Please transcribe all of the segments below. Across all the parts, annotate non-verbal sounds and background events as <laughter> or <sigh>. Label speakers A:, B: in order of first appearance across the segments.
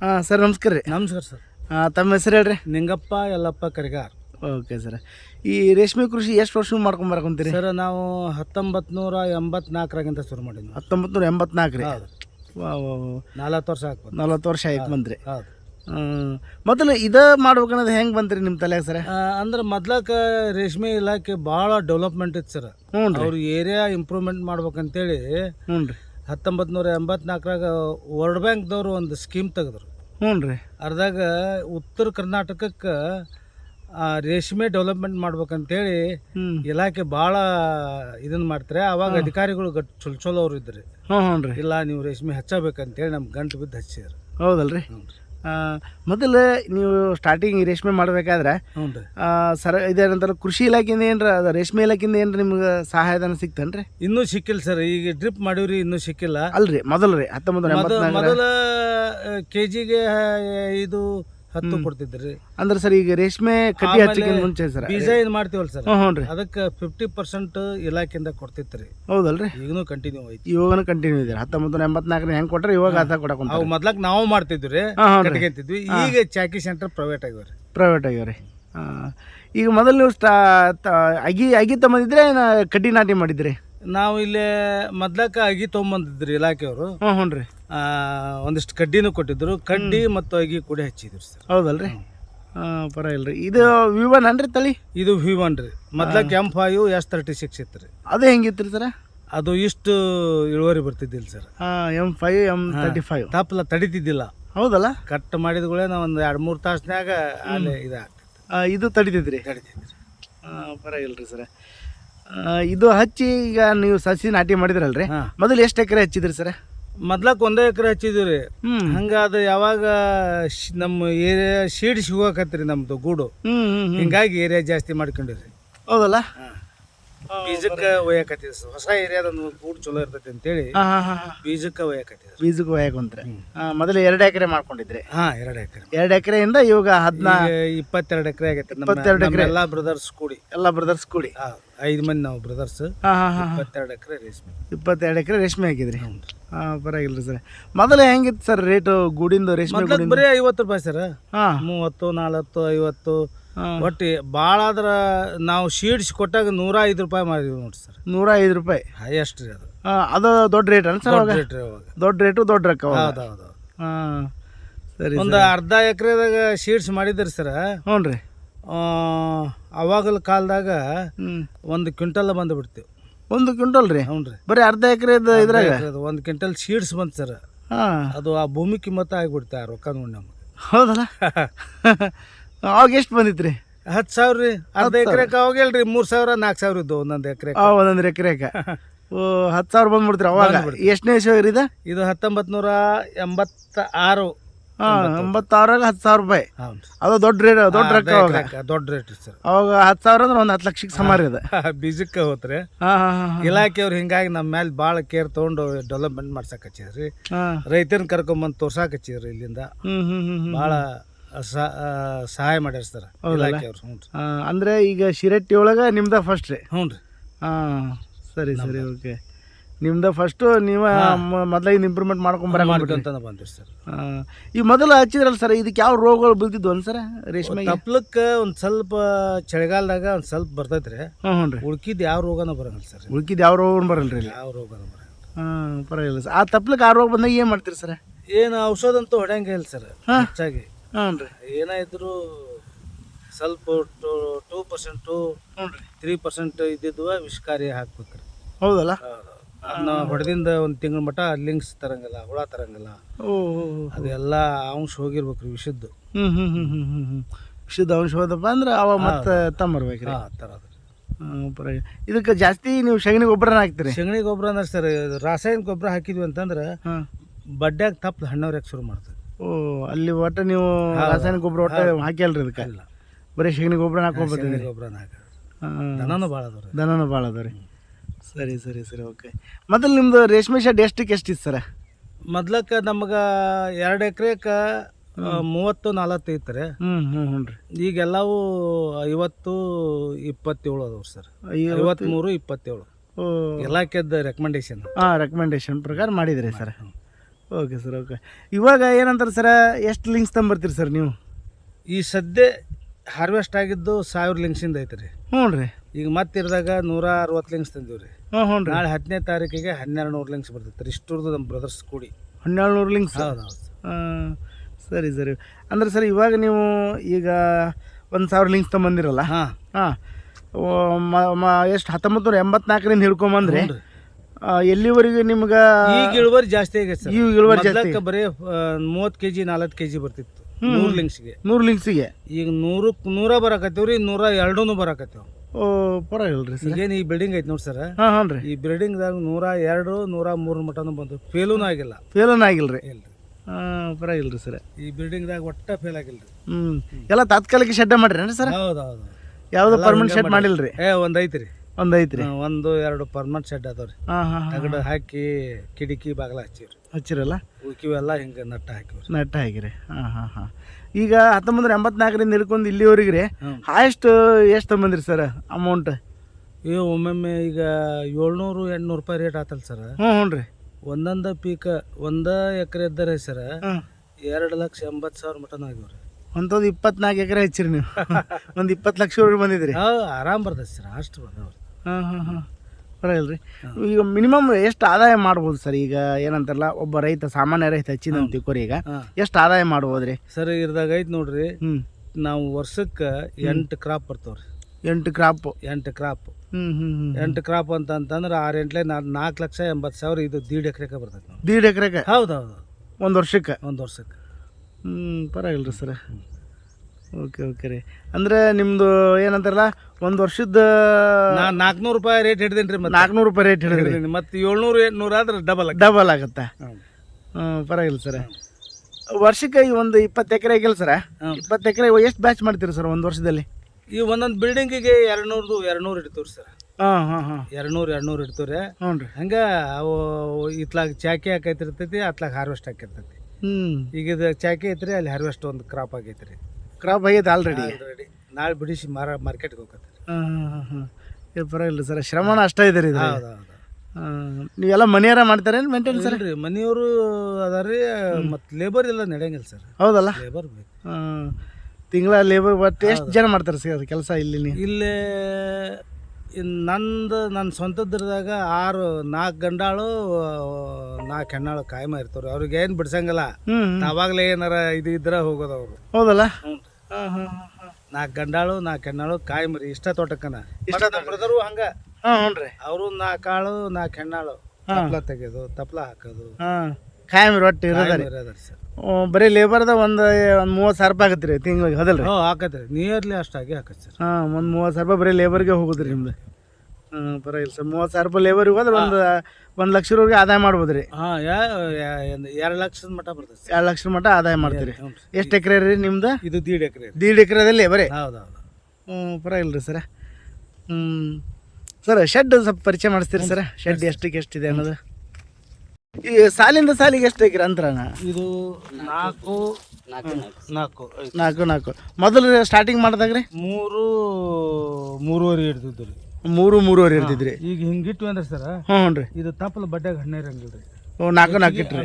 A: ಹಾಂ ಸರ್ ನಮಸ್ಕಾರ ರೀ.
B: ನಮಸ್ಕಾರ ಸರ್.
A: ತಮ್ಮ ಹೆಸರು ಹೇಳ್ರಿ?
B: ನಿಂಗಪ್ಪ ಯಲ್ಲಪ್ಪ ಕರಿಗಾರ್.
A: Okay sir. ಈ ರೇಷ್ಮೆ ಕೃಷಿ ಎಷ್ಟು ವರ್ಷ ಮಾಡ್ಕೊಂಡ್ ಬರ್ಕೊಂತೀರಿ?
B: ಸರ್ ನಾವು ಹತ್ತೊಂಬತ್ತು ನೂರ ಎಂಬತ್ನಾಲ್ಕರಾಗಿಂತ ಶುರು ಮಾಡಿದ್ವಿ.
A: ಹತ್ತೊಂಬತ್ತು ನೂರ ಎಂಬತ್ನಾಲ್ಕು ರೀ.
B: ನಲವತ್ತು ವರ್ಷ ಹಾಕ್ಬೋದು
A: ನಲ್ವತ್ತು ವರ್ಷ ಆಯ್ತು ಬಂದ್ರಿ.
B: ಹೌದು.
A: ಹ್ಮ್. ಮೊದಲು ಇದ ಮಾಡ್ಬೇಕನ್ನೋದು ಹೆಂಗೆ ಬಂತ್ರಿ ನಿಮ್ಮ ತಲೆ ಸರ್?
B: ಅಂದ್ರೆ ಮೊದ್ಲಕ ರೇಷ್ಮೆ ಇಲಾಖೆ ಭಾಳ ಡೆವಲಪ್ಮೆಂಟ್ ಇತ್ತು ಸರ್.
A: ಹ್ಞೂ
B: ಅವ್ರ ಏರಿಯಾ ಇಂಪ್ರೂವ್ಮೆಂಟ್ ಮಾಡ್ಬೇಕಂತೇಳಿ
A: ಹ್ಞೂ ರೀ
B: ಹತ್ತೊಂಬತ್ತು ನೂರ ಎಂಬತ್ನಾಲ್ಕರಾಗ ವರ್ಲ್ಡ್ ಬ್ಯಾಂಕ್ದವ್ರು ಒಂದು ಸ್ಕೀಮ್ ತೆಗೆದ್ರು.
A: ಹ್ಞೂ ರೀ.
B: ಅರ್ಧಾಗ ಉತ್ತರ ಕರ್ನಾಟಕಕ್ಕೆ ರೇಷ್ಮೆ ಡೆವಲಪ್ಮೆಂಟ್ ಮಾಡ್ಬೇಕಂತೇಳಿ ಇಲಾಖೆ ಭಾಳ ಇದನ್ನ ಮಾಡ್ತಾರೆ. ಅವಾಗ ಅಧಿಕಾರಿಗಳು ಗಟ್ ಚೊಲ್ ಚಲೋ ಅವ್ರು ಇದ್ರಿ.
A: ಹ್ಞೂ ಹ್ಞೂ ರೀ.
B: ಇಲ್ಲ ನೀವು ರೇಷ್ಮೆ ಹಚ್ಚಬೇಕಂತೇಳಿ ನಮ್ಮ ಗಂಟು ಬಿದ್ದು ಹಚ್ಚಿದ್ರು.
A: ಹೌದಲ್ರಿ?
B: ಹ್ಞೂ ರೀ.
A: ಮೊದಲು ನೀವು ಸ್ಟಾರ್ಟಿಂಗ್ ರೇಷ್ಮೆ ಮಾಡಬೇಕಾದ್ರೆ ಸರ ಇದೇನಂತಾರೆ ಕೃಷಿ ಇಲಾಖೆಯಿಂದ ಏನರ ಅದು ರೇಷ್ಮೆ ಇಲಾಖೆಯಿಂದ ಏನ್ರ ನಿಮ್ಗೆ ಸಹಾಯಧನ ಸಿಕ್ತೇನ್ರಿ?
B: ಇನ್ನೂ ಸಿಕ್ಕಿಲ್ಲ ಸರ್ ಈಗ ಡ್ರಿಪ್ ಮಾಡೀವ್ರಿ ಇನ್ನೂ ಸಿಕ್ಕಿಲ್ಲ.
A: ಅಲ್ರಿ ಮೊದಲು ರೀ ಹತ್ತೊಂಬತ್ತು ಮೊದಲು
B: ಮೊದ ಮೊದಲ ಕೆ ಜಿಗೆ ಇದು ಹತ್ತು ಕೊಡ್ತಿದ್ರಿ.
A: ಅಂದ್ರೆ ಸರ್ ಈಗ ರೇಷ್ಮೆ ಕಟ್ಟಿ
B: ಆಮೇಲೆ
A: ಮುಂಚೆ ಸರ್
B: ಬೀಜ ಇದು ಮಾಡ್ತೀವಲ್ಲ ಸರ್
A: ಹ್ಞೂ ರೀ.
B: ಅದಕ್ಕೆ ಫಿಫ್ಟಿ ಪರ್ಸೆಂಟ್ ಇಲಾಖೆಯಿಂದ ಕೊಡ್ತಿತ್ರಿ.
A: ಹೌದಲ್ರಿ?
B: ಈಗನೂ ಕಂಟಿನ್ಯೂ ಐತಿ.
A: ಇವಾಗನು ಕಂಟಿನ್ಯೂ ಇದೆ ಹತ್ತೊಂಬತ್ತು ಎಂಬತ್ನಾಲ್ಕನೇ ಹೆಂಗೆ ಕೊಟ್ರೆ ಇವಾಗ ಅದ ಕೊಡಕ್ಕೆ
B: ಅವು ಮೊದ್ಲಕ್ ನಾವು ಮಾಡ್ತಿದ್ವಿ ರೀ ಕಟ್ಕೊಂತಿದ್ವಿ ಈಗ ಚಾಕಿ ಸೆಂಟರ್ ಪ್ರೈವೇಟ್ ಆಗ್ಯಾವ್ರಿ
A: ಪ್ರೈವೇಟ್ ಆಗ್ಯಾವ್ರಿ ರೀ. ಈಗ ಮೊದಲು ನೀವು ಸ್ಟಾ ಅಗಿ ಅಗಿ ತಮ್ಮದಿದ್ರೆ ಕಡ್ಡಿ ನಾಟಿ ಮಾಡಿದ್ರಿ?
B: ನಾವು ಇಲ್ಲಿ ಮೊದ್ಲಕ್ಕ ಅಗಿ ತೊಗೊಂಬಂದಿದ್ರಿ ಇಲಾಖೆಯವರು.
A: ಹ್ಞೂ ಹ್ಞೂ ರೀ.
B: ಒಂದಿಷ್ಟು ಕಡ್ಡಿನೂ ಕೊಟ್ಟಿದ್ರು. ಕಡ್ಡಿ ಮತ್ತು ಅಗಿ ಕೂಡ ಹಚ್ಚಿದ್ರು ಸರ್.
A: ಹೌದಲ್ರಿ? ಪರವಾಗಿಲ್ಲ ರೀ ಇದು ವಿವನ್ ಅನ್ರಿ ತಳಿ
B: ಇದು ವಿ ಒನ್ ರೀ ಮೊದ್ಲಕ್ಕೆ M five S thirty six ಇತ್ತು ರೀ.
A: ಅದು ಹೆಂಗಿತ್ತು ರೀ ಸರ?
B: ಅದು ಇಷ್ಟು ಇಳುವರಿ ಬರ್ತಿದ್ದಿಲ್ಲ sir.
A: M M five M thirty five.
B: ತಪ್ಪಲ ತಡಿತಿದ್ದಿಲ್ಲ.
A: ಹೌದಲ್ಲ?
B: ಕಟ್ ಮಾಡಿದ್ಗಳೇ ನಾವು ಒಂದು ಎರಡು ಮೂರು ತಾಸ್ನ್ಯಾಗ ಅಲ್ಲೇ ಇದಾಗ್ತಿತ್ತು.
A: ಇದು ತಡಿತಿದ್ರಿ?
B: ತಡಿತಿದ್ರಿ
A: ಹಾಂ ರೀ ಸರ. ಇದು ಹಚ್ಚಿ ಈಗ ನೀವು ಸಸಿ ನಾಟಿ ಮಾಡಿದ್ರಲ್ರಿ?
B: ಹಾಂ.
A: ಮೊದಲು ಎಷ್ಟು ಎಕರೆ ಹಚ್ಚಿದ್ರಿ ಸರ್?
B: ಮೊದ್ಲಕ್ಕೆ ಒಂದೇ ಎಕರೆ ಹಚ್ಚಿದ್ವಿ ರೀ ಹಂಗ ಅದು ಯಾವಾಗ ಶ್- ನಮ್ಮ ಏರಿಯಾ ಶೀಡ್ ಸಿಗೋಕತ್ರಿ ನಮ್ದು ಗೂಡು. ಹಿಂಗಾಗಿ ಏರಿಯಾ ಜಾಸ್ತಿ ಮಾಡ್ಕೊಂಡಿರಿ
A: ಹೌದಲ್ಲ?
B: ಬೀಜಕ್ಕೆ ಒಯ್ಯಾಕತ್ತೀವಿ ಸರ್. ಹೊಸ ಏರಿಯಾದೊಂದು ಕೂಡ ಚಲೋ ಇರ್ತೈತಿ ಅಂತೇಳಿ
A: ಬೀಜಕ್ಕ ಹಾಂ ಹಾಂ
B: ಬೀಜಕ್ಕ
A: ಬೀಜಕ್ಕೆ ಒಯ್ಯಾಕೊಂತ್ರೆ. ಮೊದಲು ಎರಡು ಎಕರೆ ಮಾಡ್ಕೊಂಡಿದ್ರಿ?
B: ಹಾ ಎರಡು ಎಕರೆ.
A: ಎರಡು ಎಕರೆಯಿಂದ ಇವಾಗ ಹದಿನಾ
B: ಇಪ್ಪತ್ತೆರಡು ಎಕರೆ ಆಗೈತೆ
A: ಇಪ್ಪತ್ತೆರಡು ಎಕರೆ.
B: ಎಲ್ಲ ಬ್ರದರ್ಸ್ ಕೂಡಿ.
A: ಎಲ್ಲ ಬ್ರದರ್ಸ್ ಕೂಡಿ.
B: ಹಾ, ಐದು ಮಂದಿ ನಾವು ಬ್ರದರ್ಸ್
A: ಹಾ ಹಾ ಹಾಂ
B: ಇಪ್ಪತ್ತೆರಡು ಎಕರೆ ರೇಷ್ಮೆ.
A: ಇಪ್ಪತ್ತೆರಡು ಎಕರೆ ರೇಷ್ಮೆ ಹಾಕಿದ್ರಿ ಹಾ ಪರವಾಗಿಲ್ಲ ಸರ್. ಮೊದಲು ಹೆಂಗಿತ್ತು ಸರ್ ರೇಟು ಗೂಡಿಂದು ರೇಷ್ಮೆ
B: ಬರೀ ಐವತ್ತು ರೂಪಾಯಿ ಸರ್.
A: ಹಾಂ.
B: ಮೂವತ್ತು ನಲವತ್ತು ಐವತ್ತು ಒಟ್ಟು ಭಾಳ ಆದ್ರ ನಾವು ಶೀಡ್ಸ್ ಕೊಟ್ಟಾಗ ನೂರ ಐದು ರೂಪಾಯಿ ಮಾಡಿದ್ವಿ ನೋಡಿ ಸರ್.
A: ನೂರ ಐದು ರೂಪಾಯಿ?
B: ಎಷ್ಟು ರೀ ಅದು?
A: ಹಾಂ ಅದು ದೊಡ್ಡ ರೇಟ್ ಅಲ್ಲ ಸರ್ ಅವಾಗ?
B: ರೇಟ್ ರೀ ಅವಾಗ.
A: ದೊಡ್ಡ ರೇಟು ದೊಡ್ಡ ರೊಕ್ಕ
B: ಹೌದು ಹೌದು
A: ಹಾಂ ಸರಿ
B: ಒಂದು ಅರ್ಧ ಎಕರೆದಾಗ ಶೀಡ್ಸ್ ಮಾಡಿದ್ರಿ ಸರ್.
A: ಹ್ಞೂ ರೀ.
B: ಅವಾಗಲ ಕಾಲದಾಗ ಒಂದು ಕ್ವಿಂಟಲ್ ಬಂದು ಬಿಡ್ತೀವಿ
A: ಒಂದು ಕ್ವಿಂಟಲ್ ರೀ?
B: ಹ್ಞೂ ರೀ.
A: ಬರೀ ಅರ್ಧ ಎಕರೆ ಇದ್ರಾಗ?
B: ಒಂದು ಕ್ವಿಂಟಲ್ ಶೀಡ್ಸ್ ಬಂತು ಸರ್.
A: ಹಾಂ.
B: ಅದು ಆ ಭೂಮಿ ಕಿಮ್ಮತ್ತ ಆಗಿಬಿಡ್ತೆ ಆ ರೊಕ್ಕ ನೋಡಿ ನಮ್ಗೆ.
A: ಹೌದಲ್ಲ? <laughs> ಅವಾಗ ಎಷ್ಟು ಬಂದಿತ್ರಿ? ರೀ
B: ಹತ್ತು ಸಾವಿರ ರೀ. ಅರ್ಧ ಎಕರೆಗೆ ಹೇಳ್ರಿ ಮೂರು ಸಾವಿರ ನಾಲ್ಕು ಸಾವಿರ ಇದ್ದು ಒಂದೊಂದು ಎಕರೆ
A: ಒಂದೊಂದು ಎಕರೆಗೆ <laughs> ಓ ಹತ್ತು ಸಾವಿರ ಬಂದ್ಬಿಡ್ತೀರಿ ಅವಾಗ. ಎಷ್ಟನೇ ಇಸ್ವಿ ಇದು?
B: ಇದು ಹತ್ತೊಂಬತ್ತು ನೂರ ಎಂಬತ್ತ ಆರು
A: ಹಾಂ ಎಂಬತ್ತಾರಾಗ ಹತ್ತು ಸಾವಿರ ರೂಪಾಯಿ. ಅದು ದೊಡ್ಡ ರೇಟ್ ದೊಡ್ಡ ರೊಕ್ಕ ಅವಾಗ.
B: ದೊಡ್ಡ ರೇಟ್ ಸರ್.
A: ಅವಾಗ ಹತ್ತು ಸಾವಿರ ಅಂದ್ರೆ ಒಂದು ಹತ್ತು ಲಕ್ಷಕ್ಕೆ ಸಮಾರ ಇದೆ.
B: ಬೀಜಕ್ಕೆ ಹೋತ್ರಿ. ಇಲಾಖೆಯವ್ರು ಹಿಂಗಾಗಿ ನಮ್ಮ ಮೇಲೆ ಭಾಳ ಕೇರ್ ತೊಗೊಂಡು ಡೆವಲಪ್ಮೆಂಟ್ ಮಾಡ್ಸಕ್ ಹಚ್ಚಿದ್ರಿ. ರೈತರನ್ನ ಕರ್ಕೊಂಬಂದು ತೋರ್ಸಕ್ಕೆ ಹಚ್ಚಿದ್ರಿ ಇಲ್ಲಿಂದ. ಭಾಳ ಸಹಾಯ ಮಾಡ್ಯಾರ ಸರ್ ಇಲಾಖೆಯವ್ರು. ಹ್ಞೂ ರೀ.
A: ಅಂದರೆ ಈಗ ಶಿರಟ್ಟಿ ಒಳಗೆ ನಿಮ್ದ ಫಸ್ಟ್ ರೀ?
B: ಹ್ಞೂ ರೀ.
A: ಹಾಂ ಸರಿ ಸರಿ ಓಕೆ ನಿಮ್ದ ಫಸ್ಟು ನೀವು ಮೊದಲಾಗಿ ಇಂಪ್ರೂವ್ಮೆಂಟ್ ಮಾಡ್ಕೊಂಡ್ ಬರಕ್ಕೆ
B: ಮಾಡ್ಕೊಂತ ಬಂದಿರಿ ಸರ್.
A: ಈ ಮೊದಲು ಹಚ್ಚಿದ್ರಲ್ಲ ಸರ್ ಇದಕ್ಕೆ ಯಾವ ರೋಗಗಳು ಬೀಳ್ತಿದ್ವು ಅನ್ ಸರ್ ರೇಷ್ಮೆ
B: ತಪ್ಲಕ್ಕೆ ಒಂದು ಸ್ವಲ್ಪ ಚಳಿಗಾಲದಾಗ ಒಂದು ಸ್ವಲ್ಪ ಬರ್ತೈತೆ
A: ರೀ ಹ್ಞೂ ರೀ.
B: ಉಳ್ಕಿದ್ ಯಾವ ರೋಗನೂ ಬರಂಗಿಲ್ಲ ಸರ್.
A: ಉಳ್ಕಿದ್ದು ಯಾವ ರೋಗ ಬರಲ್ಲ ರೀ
B: ಯಾವ ರೋಗನೂ ಬರಲ್ಲ
A: ಹಾಂ ಪರವಾಗಿಲ್ಲ ಸರ್. ಆ ತಪ್ಲಕ್ಕೆ ಆ ರೋಗ ಬಂದಾಗ ಏನು ಮಾಡ್ತೀರಿ ಸರ್?
B: ಏನು ಔಷಧ ಅಂತೂ ಹೊಡೆಯಂಗಿಲ್ಲ ಇಲ್ಲ ಸರ್. ಹೆಚ್ಚಾಗಿ.
A: ಹ್ಞೂ ರೀ
B: ಏನೇ ಇದ್ರು ಸ್ವಲ್ಪ ಟೂ ಟೂ ಪರ್ಸೆಂಟು
A: ಹ್ಞೂ ರೀ
B: ತ್ರೀ ಪರ್ಸೆಂಟ್ ಇದ್ದಿದ್ವ ವಿಷಕಾರಿ ಹಾಕ್ಬೇಕ್ರಿ.
A: ಹೌದಲ್ಲ?
B: ಅದನ್ನ ಹೊಡೆದಿಂದ ಒಂದು ತಿಂಗಳ ಮಟ್ಟ ಲಿಂಕ್ಸ್ ತರಂಗಿಲ್ಲ ಹುಳ ತರಂಗಿಲ್ಲ.
A: ಓ.
B: ಅದೆಲ್ಲ ಅಂಶ ಹೋಗಿರ್ಬೇಕ್ರಿ ವಿಷದ್ದು
A: ಹ್ಞೂ ಹ್ಞೂ ಹ್ಞೂ ಹ್ಞೂ ಹ್ಞೂ ಹ್ಞೂ ವಿಶುದ್ಧ ಅಂಶ ಹೋದಪ್ಪ ಅಂದ್ರೆ ಅವ ಮತ್ತೆ ತಂಬರ್ಬೇಕು ರೀ
B: ಆ ಥರ ಅದ
A: ಹ್ಞೂ ಇದಕ್ಕೆ ಜಾಸ್ತಿ ನೀವು ಸಗಣಿ ಗೊಬ್ಬರನ ಹಾಕ್ತೀರಿ?
B: ಸಗಣಿ ಗೊಬ್ಬರ ಅಂದ್ರೆ ಸರ್ ರಾಸಾಯನಿಕ ಗೊಬ್ಬರ ಹಾಕಿದ್ವಿ ಅಂತಂದ್ರೆ ಬಡ್ಡ್ಯಾಗ ತಪ್ಪು ಹಣ್ಣವ್ರಿಗೆ ಶುರು ಮಾಡ್ತದೆ
A: ಓ ಅಲ್ಲಿ ಒಟ್ಟು ನೀವು ರಾಸಾಯನಿಕ ಗೊಬ್ಬರ ಒಟ್ಟು ಹಾಕಿಲ್ರಿ ಇದಕ್ಕೆ
B: ಇಲ್ಲ.
A: ಬರೀ ಶಗಣಿ ಗೊಬ್ಬರ
B: ಸಗಣಿ ಗೊಬ್ಬರನ
A: ಹಾಕಿ
B: ದನನೂ ಭಾಳ ಅದಾವ ರೀ
A: ದನನೂ ಭಾಳ ಅದಾವ ರೀ ಸರಿ ಸರಿ ಸರಿ ಓಕೆ. ಮೊದಲು ನಿಮ್ದು ರೇಷ್ಮೆ ಶೆಡ್ ಎಷ್ಟಕ್ಕೆ ಎಷ್ಟಿತ್ತು ಸರ?
B: ಮೊದ್ಲಕ್ಕೆ ನಮ್ಗೆ ಎರಡು ಎಕರೆಗೆ ಮೂವತ್ತು ನಲವತ್ತು ಐತೆ ರೀ.
A: ಹ್ಞೂ ಹ್ಞೂ ಹ್ಞೂ ರೀ.
B: ಈಗೆಲ್ಲವೂ ಐವತ್ತು ಇಪ್ಪತ್ತೇಳು ಅದಾವ ಸರ್. ಐವತ್ತ್ಮೂರು ಇಪ್ಪತ್ತೇಳು.
A: ಎಲ್ಲ
B: ಇಲಾಖೆದ ರೆಕಮೆಂಡೇಶನ್
A: ಹಾಂ ರೆಕಮೆಂಡೇಶನ್ ಪ್ರಕಾರ ಮಾಡಿದ್ರಿ ಸರ್. Okay sir okay. ಇವಾಗ ಏನಂತಾರೆ ಸರ ಎಷ್ಟು ಲಿಂಕ್ಸ್ ತಂಬರ್ತೀರಿ ಸರ್ ನೀವು?
B: ಈ ಸದ್ಯ ಹಾರ್ವೆಸ್ಟ್ ಆಗಿದ್ದು ಸಾವಿರ ಲಿಂಕ್ಸಿಂದ ಐತ್ರಿ
A: ಹ್ಞೂ ರೀ.
B: ಈಗ ಮತ್ತಿರದಾಗ ನೂರ ಅರವತ್ತು ಲಿಂಕ್ಸ್ ತಂದೀವಿ ರೀ.
A: ಹ್ಞೂ ಹ್ಞೂ ರೀ.
B: ನಾಳೆ ಹತ್ತನೇ ತಾರೀಕಿಗೆ ಹನ್ನೆರಡು ನೂರು ಲಿಂಕ್ಸ್ ಬರ್ತೈತೆ ರೀ. ಇಷ್ಟು ನಮ್ಮ ಬ್ರದರ್ಸ್ ಕೂಡಿ.
A: ಹನ್ನೆರಡು ನೂರು ಲಿಂಕ್ಸ್?
B: ಹೌದು ಹೌದು
A: ಹಾಂ ಸರಿ ಸರಿ. ಅಂದ್ರೆ ಸರ್ ಇವಾಗ ನೀವು ಈಗ ಒಂದು ಸಾವಿರ ಲಿಂಕ್ಸ್ ತೊಗೊಂಬಂದಿರಲ್ಲ?
B: ಹಾಂ.
A: ಹಾಂ. ಎಷ್ಟು? ಹತ್ತೊಂಬತ್ತು ನೂರ ಎಂಬತ್ನಾಲ್ಕರಿಂದ ಹಿಡ್ಕೊಂಬಂದ್ರೆ?
B: ರೀ.
A: ಎಲ್ಲಿವರೆಗೆ ನಿಮ್ಗೆ
B: ಈಗ ಇಳುವರಿ ಜಾಸ್ತಿ ಆಗೈತೆ ಸರ್.
A: ಈಗ ಇಳುವರಿ ಜಾಸ್ತಿ
B: ಮೊದ್ಲಕ್ಕ ಬರೀ ಮೂವತ್ತು ಕೆಜಿ ಜಿ ನಾಲ್ಕು ಕೆ ಬರ್ತಿತ್ತು ನೂರು ಲಿಂಕ್ಸ್ಗೆ.
A: ನೂರು ಲಿಂಕ್ಸಿಗೆ.
B: ಈಗ ನೂರು ನೂರ ಬರಾಕತ್ತೀವಿ ರೀ ನೂರ ಎರಡೂ ಬರಾಕತ್ತೀವಿ.
A: ಓ ಪರವಾಗಿಲ್ರಿ ಸರ್.
B: ಈಗೇನು ಈ ಬಿಲ್ಡಿಂಗ್ ಐತೆ ನೋಡಿ ಸರ್.
A: ಹಾಂ ಹಾಂ ರೀ
B: ಈ ಬಿಲ್ಡಿಂಗ್ದಾಗ ನೂರ ಎರಡು ನೂರ ಮೂರು ಮಟನೂ ಬಂದು ಫೇಲೂನು ಆಗಿಲ್ಲ.
A: ಫೇಲನ್ ಆಗಿಲ್ಲ ರೀ
B: ಇಲ್ಲ.
A: ಹಾಂ ಪರವಾಗಿಲ್ಲ ರೀ ಸರ್.
B: ಈ ಬಿಲ್ಡಿಂಗ್ದಾಗ ಒಟ್ಟ ಫೇಲ್ ಆಗಿಲ್ಲ ರೀ
A: ಹ್ಞೂ ಎಲ್ಲ ತಾತ್ಕಾಲಿಕ ಶೆಡ್ಡ ಮಾಡ್ರಿ ಸರ್?
B: ಹೌದು ಹೌದು
A: ಯಾವುದು ಪರ್ಮನೆಂಟ್ ಶೆಡ್ ಮಾಡಿಲ್ಲ ರೀ
B: ಏ ಒಂದು
A: ಒಂದು ಐತ್ರಿ?
B: ಒಂದು ಎರಡು ಪರ್ಮನೆಂಟ್ ಶೆಡ್ ಅದಾವ್ರಿ. ರೀ
A: ಹಾಂ
B: ತಗಡ ಹಾಕಿ ಕಿಟಕಿ ಬಾಗಿಲ ಹಚ್ಚಿವ್ರಿ.
A: ಹಚ್ಚಿರಲ್ಲ?
B: ಉಳ್ಕಿವೆಲ್ಲ ಹಿಂಗೆ ನಟ್ಟ ಹಾಕಿವ್ರಿ.
A: ನಟ್ಟ ಹಾಕಿರಿ. ಹಾಂ ಹಾಂ ಹಾಂ. ಈಗ ಹತ್ತೊಂಬತ್ತು ನೂರ ಎಂಬತ್ನಾಲ್ಕರಿಂದ ಹಿಡ್ಕೊಂಡು ಇಲ್ಲಿವರೆಗೆ ರೀ ಹಾಯೆಸ್ಟ್ ಎಷ್ಟು ತೊಗೊಂಬಂದ್ರಿ ಸರ್ ಅಮೌಂಟ್
B: ಏ ಒಮ್ಮೊಮ್ಮೆ ಈಗ ಏಳ್ನೂರು ಎಂಟ್ನೂರು ರೂಪಾಯಿ ರೇಟ್ ಆತಲ್ಲ ಸರ್
A: ಹ್ಞೂ ಹ್ಞೂ ರೀ
B: ಒಂದೊಂದು ಪೀಕ ಒಂದ ಎಕರೆ ಇದ್ದಾರೆ ಸರ್ ಎರಡು ಲಕ್ಷ ಎಂಬತ್ತು ಸಾವಿರ ಮಟನ್ ಆಗಿವ್ರಿ.
A: ಒಂದೊಂದು ಇಪ್ಪತ್ನಾಲ್ಕು ಎಕರೆ ಹಚ್ಚಿರಿ ನೀವು. <laughs> ಒಂದು ಇಪ್ಪತ್ತು ಲಕ್ಷ ಬಂದಿದ್ರಿ
B: ಆರಾಮ್ ಬರ್ತದೆ ಸರ್ ಅಷ್ಟು ಬಂದವ್ರು.
A: ಹಾಂ ಹಾಂ ಹಾಂ. ರೀ ಈಗ ಮಿನಿಮಮ್ ಎಷ್ಟು ಆದಾಯ ಮಾಡ್ಬೋದು ಸರ್? ಈಗ ಏನಂತಾರಲ್ಲ ಒಬ್ಬ ರೈತ ಸಾಮಾನ್ಯ ರೈತ ಹೆಚ್ಚಿನ ತಿಳ್ಕೊರಿ ಈಗ. ಎಷ್ಟು ಆದಾಯ ಮಾಡ್ಬೋದು ರೀ
B: ಸರ್ ಇದ್ರಾಗ ಐತೆ ನೋಡ್ರಿ
A: ಹ್ಞೂ
B: ನಾವು ವರ್ಷಕ್ಕೆ ಎಂಟು ಕ್ರಾಪ್ ಬರ್ತಾವ್ರಿ.
A: ಎಂಟು ಕ್ರಾಪ್.
B: ಎಂಟು ಕ್ರಾಪ್.
A: ಹ್ಞೂ ಹ್ಞೂ
B: ಎಂಟು ಕ್ರಾಪ್ ಅಂತ ಅಂತಂದ್ರೆ ಆರು ಎಂಟ್ಲೆ ನಾಲ್ಕು ಲಕ್ಷ ಎಂಬತ್ತು ಸಾವಿರ ಇದು ದೀಡ್ ಎಕರೆಗೆ ಬರ್ತೈತೆ
A: ದೀಡ್ ಎಕರೆಗೆ
B: ಹೌದು ಹೌದು.
A: ಒಂದು ವರ್ಷಕ್ಕೆ?
B: ಒಂದು ವರ್ಷಕ್ಕೆ.
A: ಹ್ಞೂ ಪರವಾಗಿಲ್ಲ ರೀ ಸರ. ಓಕೆ ಓಕೆ ರೀ. ಅಂದ್ರೆ ನಿಮ್ಮದು ಏನಂತಾರಲ್ಲ ಒಂದು ವರ್ಷದ
B: ನಾಲ್ಕುನೂರು ರೂಪಾಯಿ ರೇಟ್ ಹಿಡ್ದೇನೆ ರೀ ಮತ್ತೆ?
A: ನಾಲ್ಕುನೂರು ರೂಪಾಯಿ ರೇಟ್ ಹಿಡಿದ್ರಿ
B: ಮತ್ತು ಏಳ್ನೂರು ಎಂಟುನೂರು ಆದ್ರೆ ಡಬಲ್
A: ಡಬಲ್ ಆಗುತ್ತೆ. ಹ್ಞೂ ಪರವಾಗಿಲ್ಲ ಸರ. ವರ್ಷಕ್ಕೆ ಈ ಒಂದು ಇಪ್ಪತ್ತು ಎಕರೆ ಆಗಿಲ್ಲ ಸರ. ಇಪ್ಪತ್ತು ಎಕರೆ ಎಷ್ಟು ಬ್ಯಾಚ್ ಮಾಡ್ತೀರಿ ಸರ್ ಒಂದು ವರ್ಷದಲ್ಲಿ?
B: ಈ ಒಂದೊಂದು ಬಿಲ್ಡಿಂಗಿಗೆ ಎರಡು ನೂರ್ದು ಎರಡು ನೂರು ಇಡ್ತೀವ್ರಿ ಸರ್.
A: ಹಾಂ ಹಾಂ ಹಾಂ.
B: ಎರಡು ನೂರು ಎರಡು ನೂರು ಇಡ್ತೀವ್ರಿ.
A: ಹ್ಞೂ ರೀ
B: ಹಂಗೆ ಅವು ಇತ್ಲಾಗ ಚಾಕಿ ಹಾಕೈತಿರ್ತೈತಿ ಅತ್ಲಾಗ ಹಾರ್ವೆಸ್ಟ್ ಹಾಕಿರ್ತೈತಿ ಈಗ ಇದು ಚಾಕಿ ಐತ್ರಿ ಅಲ್ಲಿ ಹಾರ್ವೆಸ್ಟ್ ಒಂದು ಕ್ರಾಪ್ ಆಗೈತ್ರಿ. ರೀ
A: ಕ್ರಾಪ್ ಆಗೈತೆ ಆಲ್ರೆಡಿ
B: ಆಲ್ರೆಡಿ ನಾಳೆ ಬಿಡಿಸಿ ಮಾರ ಮಾರ್ಕೆಟ್ಗೆ ಹೋಗತ್ತೆ
A: ಹಾಂ ಪರವಾಗಿಲ್ಲ ಸರ್ ಶ್ರಮಣ ಅಷ್ಟೇ ಇದೆ ರೀ
B: ಹೌದು ಹೌದು
A: ನೀವೆಲ್ಲ ಮನೆಯಾರ ಮಾಡ್ತಾರೇನು ಮೇಂಟೈನ್ ಸರ್?
B: ಇಲ್ರಿ ಮನೆಯವರು ಅದಾರಿ ಮತ್ತು ಲೇಬರ್ ಎಲ್ಲ ನಡೆಯಂಗಿಲ್ಲ ಸರ್.
A: ಹೌದಲ್ಲ?
B: ಲೇಬರ್ ಬೇಕು.
A: ತಿಂಗಳ ಲೇಬರ್ ಬಟ್ ಎಷ್ಟು ಜನ ಮಾಡ್ತಾರೆ ಸರ್ ಕೆಲಸ ಇಲ್ಲಿ ನೀವು?
B: ಇಲ್ಲೇ ಇನ್ ನಂದು ನನ್ನ ಸ್ವಂತದ್ರದಾಗ ಆರು ನಾಲ್ಕು ಗಂಡಾಳು ನಾಲ್ಕು ಹೆಣ್ಣಾಳು ಕಾಯಮ ಇರ್ತಾವ್ರಿ. ಅವ್ರಿಗೆ ಏನು ಬಿಡ್ಸಂಗಿಲ್ಲ. ಅವಾಗಲೇ ಏನಾರ ಇದು ಇದ್ರೆ ಹೋಗೋದು ಅವರು
A: ಹೌದಲ್ಲ ಹಾಂ ಹಾಂ
B: ನಾಲ್ಕು ಗಂಡಾಳು ನಾಲ್ಕು ಹೆಣ್ಣಾಳು ಕಾಯಮರಿ ಇಷ್ಟ ತೋಟಕ್ಕನ. ಇಷ್ಟ ಬ್ರದರು ಹಂಗ.
A: ಹಾಂ ಹ್ಞೂ ರೀ.
B: ಅವರು ನಾಲ್ಕು ಆಳು ನಾಲ್ಕು ಹೆಣ್ಣಾಳು. ತಪ್ಲ ತೆಗೆದು ತಪ್ಲ ಹಾಕೋದು.
A: ಹಾ. ಖಾಯಂ ರೊಟ್ಟಿ ಇರೋದ
B: ಇರೋದ್ರಿ ಸರ್.
A: ಬರೀ ಲೇಬರ್ದ ಒಂದು ಒಂದು ಮೂವತ್ತು ಸಾವಿರ ರೂಪಾಯಿ ಆಗತ್ತೆ ರೀ ತಿಂಗಳಿಗೆ ಹೌದಲ್ಲ ರೀ
B: ಹ್ಞೂ ಹಾಕತ್ರಿ ನಿಯರ್ಲಿ ಅಷ್ಟಾಗಿ ಹಾಕತ್ ಸರ್.
A: ಹಾಂ ಒಂದು ಮೂವತ್ತು ಸಾವಿರ ರೂಪಾಯಿ ಬರೀ ಲೇಬರ್ಗೆ ಹೋಗುದು ರೀ ನಿಮ್ದು. ಹ್ಞೂ ಪರವಾಗಿಲ್ಲ ಸರ್. ಮೂವತ್ತು ಸಾವಿರ ರೂಪಾಯಿ ಲೇಬರ್ಗೆ ಹೋದ್ರೆ ಒಂದು ಒಂದು ಲಕ್ಷರವರೆಗೆ ಆದಾಯ ಮಾಡ್ಬೋದು ರೀ
B: ಹಾಂ ಎರಡು ಲಕ್ಷದ ಮಟ್ಟ ಬರ್ತದೆ
A: ಎರಡು ಲಕ್ಷದ ಮಟ್ಟ ಆದಾಯ ಮಾಡ್ತೀರಿ. ಎಷ್ಟು ಎಕರೆ ರೀ ನಿಮ್ದು?
B: ಇದು ದೀಡ್ ಎಕರೆ
A: ದೀಡ್ ಎಕರೆದಲ್ಲಿ ಬರೀ?
B: ಹೌದು ಹೌದು
A: ಹ್ಞೂ ಪರವಾಗಿಲ್ಲ ರೀ ಸರ ಹ್ಞೂ ಸರ್ ಶೆಡ್ ಸ್ವಲ್ಪ ಪರಿಚಯ ಮಾಡಿಸ್ತೀರಿ ಸರ್? ಶೆಡ್ ಎಷ್ಟಕ್ಕೆ ಎಷ್ಟಿದೆ ಅನ್ನೋದು? ಈ ಸಾಲಿಂದ ಸಾಲಿಗೆ ಎಷ್ಟು ಎಕರೆ ಅಂತರಣ
B: ಇದು ನಾಲ್ಕು ನಾಲ್ಕು.
A: ನಾಲ್ಕು. ನಾಲ್ಕು ಮೊದಲು ಸ್ಟಾರ್ಟಿಂಗ್ ಮಾಡಿದಾಗ್ರಿ? ರೀ
B: ಮೂರು ಮೂರುವರೆ ಇಡ್ತಿದ್ರಿ ರೀ.
A: ಮೂರು ಮೂರುವರೆ ಇರ್ತಿದ್ರಿ
B: ಈಗ ಹಿಂಗಿಟ್ವಿ ಅಂದ್ರೆ ಸರ್
A: ಹ್ಞೂ ರೀ.
B: ಇದು ತಪ್ಪಲು ಬಡ್ಡ್ಯಾಗ ಹಣ್ಣೆ ಇರಂಗಿಲ್ಲ ರೀ.
A: ಓ ನಾಲ್ಕು ನಾಲ್ಕು ಇಟ್ರಿ.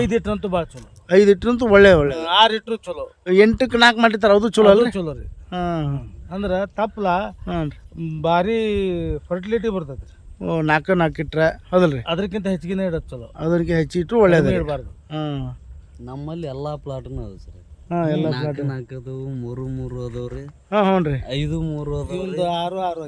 B: ಐದು ಇಟ್ರಂತೂ ಭಾಳ ಚಲೋ.
A: ಐದು ಇಟ್ರಂತೂ ಒಳ್ಳೆ ಒಳ್ಳೆ.
B: ಆರು ಇಟ್ರು ಚಲೋ.
A: ಎಂಟಕ್ಕೆ ನಾಲ್ಕು ಮಾಡಿರ್ತಾರೆ ಅದು ಚಲೋ ಅಲ್ಲ
B: ಚಲೋ ರೀ.
A: ಹಾಂ
B: ಅಂದ್ರೆ ತಪ್ಪಲ
A: ಹ್ಞೂ ರೀ.
B: ಭಾರಿ ಫರ್ಟಿಲಿಟಿ ಬರ್ತೈತೆ
A: ನಾಲ್ಕು ನಾಲ್ಕು ಇಟ್ರೆ ಹೌದಲ್ರಿ?
B: ಅದಕ್ಕಿಂತ ಹೆಚ್ಚಿಗೆ ಇಡೋದು ಚಲೋ.
A: ಅದಕ್ಕೆ ಹೆಚ್ಚಿಟ್ರು ಒಳ್ಳೇದು
B: ಇಡಬಾರ್ದು.
A: ಹಾಂ.
C: ನಮ್ಮಲ್ಲಿ ಎಲ್ಲಾ ಪ್ಲಾಟ್ನು ಅದ ಸರ್.
A: ಹಾಂ ಎಲ್ಲ
C: ನಾಲ್ಕು ನಾಲ್ಕು ಅದಾವು ಮೂರು ಮೂರು ಅದಾವ್ರಿ
A: ಹಾಂ ಹ್ಞೂ ರೀ.
C: ಐದು ಮೂರು ಅದಾವ್ರಿ
B: ಒಂದು ಆರು ಆರು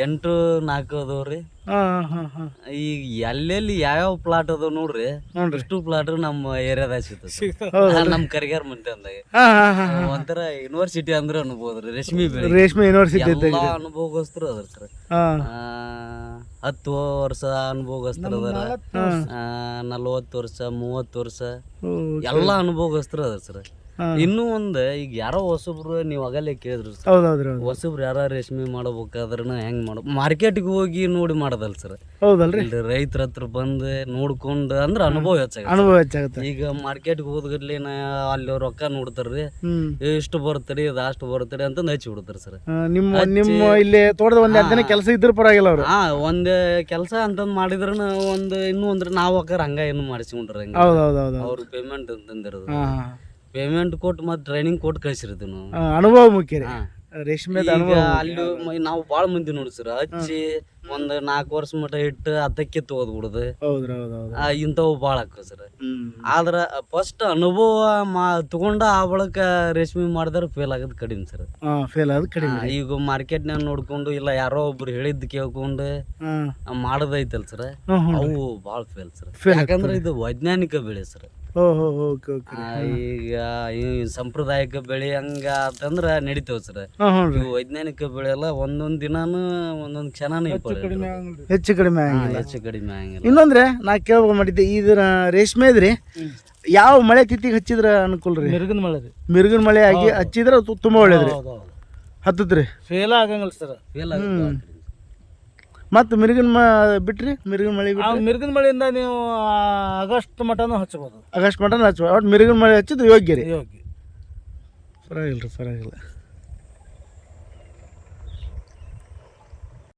C: ಎಂಟು ನಾಲ್ಕು ಅದಾವ್ರಿ
A: ಹಾಂ ಹಾಂ ಹಾಂ.
C: ಈಗ ಎಲ್ಲೆಲ್ಲಿ ಯಾವ್ಯಾವ ಪ್ಲಾಟ್ ಅದಾವ ನೋಡ್ರಿ
A: ಹ್ಞೂ ರೀ.
C: ಪ್ಲಾಟ್ ನಮ್ಮ ಏರಿಯಾದಾಗ ಸಿಗ್ತದೆ ನಮ್ಮ ಕರಿಗಾರ ಮುಂದೆ ಅಂದಾಗ. ಒಂಥರ ಯೂನಿವರ್ಸಿಟಿ ಅಂದ್ರೆ ಅನ್ಬೋದ್ರಿ ರೇಷ್ಮೆ ಬೆಳೆ.
A: ರೇಷ್ಮೆ ಯೂನಿವರ್ಸಿಟಿ
C: ಎಲ್ಲಾ ಅನುಭವಗೋಸ್ಕರ ಅದ್ರ ಸರ್.
A: ಹಾಂ.
C: ಹತ್ತು ವರ್ಷ ಅನುಭವಗೋಸ್ಕರ ನಲವತ್ತು ವರ್ಷ ಮೂವತ್ತು ವರ್ಷ. ಎಲ್ಲಾ ಅನುಭವಗೋಸ್ಕರ ಅದ ಸರ್. ಇನ್ನೂ ಒಂದು ಈಗ ಯಾರೋ ಹೊಸಬ್ರು ನೀವು ಆಗಲೇ ಕೇಳಿದ್ರು ಸರ್.
A: ಹೌದು.
C: ಹೊಸಬ್ರು ಯಾರ ರೇಷ್ಮೆ ಮಾಡಬೇಕಾದ್ರೆ ಹೆಂಗ್ ಮಾಡ ಮಾರ್ಕೆಟ್ಗೆ ಹೋಗಿ ನೋಡಿ ಮಾಡದಲ್ ಸರ್.
A: ಹೌದಲ್ರಿ.
C: ಇಲ್ಲಿ ರೈತರ ಹತ್ರ ಬಂದು ನೋಡ್ಕೊಂಡು ಅಂದ್ರೆ ಅನುಭವ ಹೆಚ್ಚಾಗ
A: ಅನುಭವ ಹೆಚ್ಚಾಗುತ್ತೆ.
C: ಈಗ ಮಾರ್ಕೆಟ್ಗೆ ಹೋದ್ಗಡ್ಲಿನ ಅಲ್ಲಿ ರೊಕ್ಕ ನೋಡ್ತಾರ್ರಿ.
A: ಹ್ಮ್.
C: ಎಷ್ಟು ಬರ್ತಡಿ ಇದು ಅಷ್ಟು ಬರ್ತಡಿ ಅಂತ ಹಚ್ಚಿ ಬಿಡ್ತಾರೆ ಸರ್.
A: ಆ, ನಿಮ್ಮ ನಿಮ್ಮ ಇಲ್ಲಿ ತೋಟದ ಒಂದ್ ಎರಡು ದಿನ ಕೆಲಸ ಇದ್ರ ಪರವಾಗಿಲ್ಲ ಅವ್ರು.
C: ಹಾ ಒಂದ್ ಕೆಲಸ ಅಂತಂದ್ ಮಾಡಿದ್ರ ಒಂದು ಇನ್ನೂ ಅಂದ್ರೆ ನಾವು ಅಕ್ಕಾರ ಹಂಗ ಏನು ಮಾಡಿಸ್ಕೊಂಡ್ರ ಹಂಗ.
A: ಹೌದು
C: ಪೇಮೆಂಟ್ ಅಂತಂದಿರೋದು.
A: ಹಾ.
C: ಪೇಮೆಂಟ್ ಕೊಟ್ಟು ಮತ್ತೆ ಟ್ರೈನಿಂಗ್ ಕೊಟ್ಟು ಕಳ್ಸಿರ್ತೀವಿ ನಾವು
A: ಅನುಭವ ಮುಖ್ಯ ರೀ
C: ಹಾ.
A: ರೇಷ್ಮೆ
C: ಈಗ
A: ಅನುಭವ
C: ಅಲ್ಲಿ ಮ- ನಾವು ಭಾಳ ಮಂದಿ ನೋಡಿ ಸರ್. ಹಚ್ಚಿ ಒಂದ್ ನಾಲ್ಕು ವರ್ಷ ಮಟ ಇಟ್ಟು ಅದಕ್ಕೆ ತಗೋದ್ ಬಿಡುದು.
A: ಹೌದ್ರಿ
C: ಆ, ಇಂಥವು ಭಾಳ ಆಕ್ಕವ ಸರ್. ಆದ್ರ ಫಸ್ಟ್ ಅನುಭವ ಮಾ ತಗೊಂಡ ಆ ಬಳಕ ರೇಷ್ಮೆ ಮಾಡಿದ್ರೆ ಫೇಲ್ ಆಗೋದು ಕಡಿಮೆ ಸರ್.
A: ಹಾ ಫೇಲ್ ಅದು ಕಡಿಮೆ
C: ಈಗ ಮಾರ್ಕೆಟ್ನಾಗ ನೋಡ್ಕೊಂಡು ಇಲ್ಲ ಯಾರೋ ಒಬ್ರು ಹೇಳಿದ್ ಕೇಳ್ಕೊಂಡು ಮಾಡದೈತಲ್ ಸರ್.
A: ಹ್ಮ್ ಹ್ಮ್
C: ಅವು ಭಾಳ ಫೇಲ್ ಸರ್.
A: Fail
C: ಯಾಕಂದ್ರೆ ಇದು ವೈಜ್ಞಾನಿಕ ಬೆಳೆ ಸರ್.
A: ಓಕೆ
C: ಈಗ ಈ ಸಾಂಪ್ರದಾಯಿಕ ಬೆಳೆ ಹಂಗ ಅಂತಂದ್ರ ನಡಿತೇವ್ ಸರ್.
A: ಹಾ ಹ್ಞೂ ರೀ.
C: ಇವು ವೈಜ್ಞಾನಿಕ ಬೆಳೆ ಎಲ್ಲ ಒಂದೊಂದ್ ದಿನಾನು ಒಂದೊಂದ್ ಕ್ಷಣನೂ ಇಂಪಾರ್ಟೆಂಟ್
A: ಹೆಚ್ಚು ಕಡಿಮೆ ಆಗಿಲ್ಲ
C: ಹೆಚ್ಚು ಕಡಿಮೆ ಆಗಿಲ್ಲ
A: ಇನ್ನೊಂದ್ರೆ ನಾ ಕೇಳ್ಬೇಕು ಮಾಡಿದ್ದೆ ಇದ್ರ ರೇಷ್ಮೆ ಇದ್ರಿ ಯಾವ ಮಳೆ ತಿಥಿಗೆ ಹಚ್ಚಿದ್ರ ಅನುಕೂಲ ರೀ?
B: ಮಿರ್ಗನ್ ಮಳೆ ರೀ.
A: ಮಿರ್ಗನ್ ಮಳೆ ಆಗಿ ಹಚ್ಚಿದ್ರ ತು- ತುಂಬಾ ಒಳ್ಳೇದ್ರಿ. ಹತ್ತತ್ರಿ
B: ಫೇಲ್ ಆಗಂಗಿಲ್ಲ ಸರ್.
C: ಫೇಲ್ ಆಗುತ್ತೆ
A: ಮತ್ತು ಮಿರ್ಗಿನ ಮ ಬಿಟ್ರಿ? ಮಿರ್ಗಿನ ಮಳೆ
B: ಆ
A: ಬಿಟ್ರಿ
B: ಮಿರ್ಗನ್ ಮಳೆಯಿಂದ ನೀವು ಆಗಸ್ಟ್ ಮಟನೂ ಹಚ್ಬೋದು.
A: ಆಗಸ್ಟ್ ಮಟನ ಹಚ್ಚ ಒಟ್ಟು ಮಿರುಗಿನ ಮಳೆ ಹಚ್ಚಿದ್ರೆ ಯೋಗ್ಯ ರೀ
B: ಯೋಗ್ಯ.
A: ಪರವಾಗಿಲ್ಲ ರೀ ಪರವಾಗಿಲ್ಲ.